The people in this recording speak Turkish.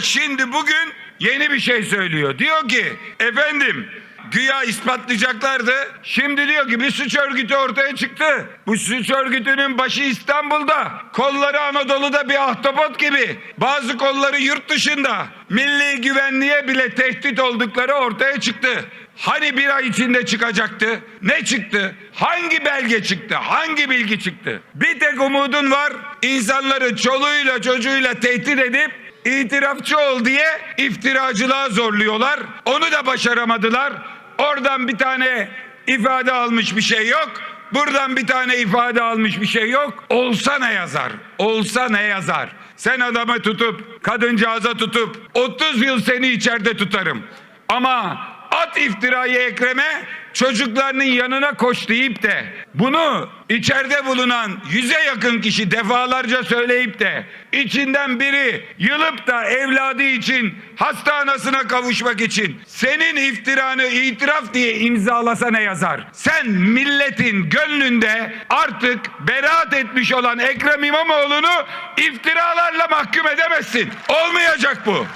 Şimdi bugün yeni bir şey söylüyor. Diyor ki efendim güya ispatlayacaklardı. Şimdi diyor ki bir suç örgütü ortaya çıktı. Bu suç örgütünün başı İstanbul'da. Kolları Anadolu'da bir ahtapot gibi. Bazı kolları yurt dışında. Milli güvenliğe bile tehdit oldukları ortaya çıktı. Hani bir ay içinde çıkacaktı? Ne çıktı? Hangi belge çıktı? Hangi bilgi çıktı? Bir tek umudun var. İnsanları çoluğuyla çocuğuyla tehdit edip itirafçı ol diye iftiracılığa zorluyorlar. Onu da başaramadılar. Oradan bir tane ifade almış bir şey yok. Buradan bir tane ifade almış bir şey yok. Olsa ne yazar? Olsa ne yazar? Sen adamı tutup, kadıncağıza tutup 30 yıl seni içeride tutarım. Ama at iftirayı Ekrem'e çocuklarının yanına koş deyip de bunu içeride bulunan yüze yakın kişi defalarca söyleyip de içinden biri yılıp da evladı için hasta anasına kavuşmak için senin iftiranı itiraf diye imzalasa ne yazar? Sen milletin gönlünde artık beraat etmiş olan Ekrem İmamoğlu'nu iftiralarla mahkum edemezsin. Olmayacak bu.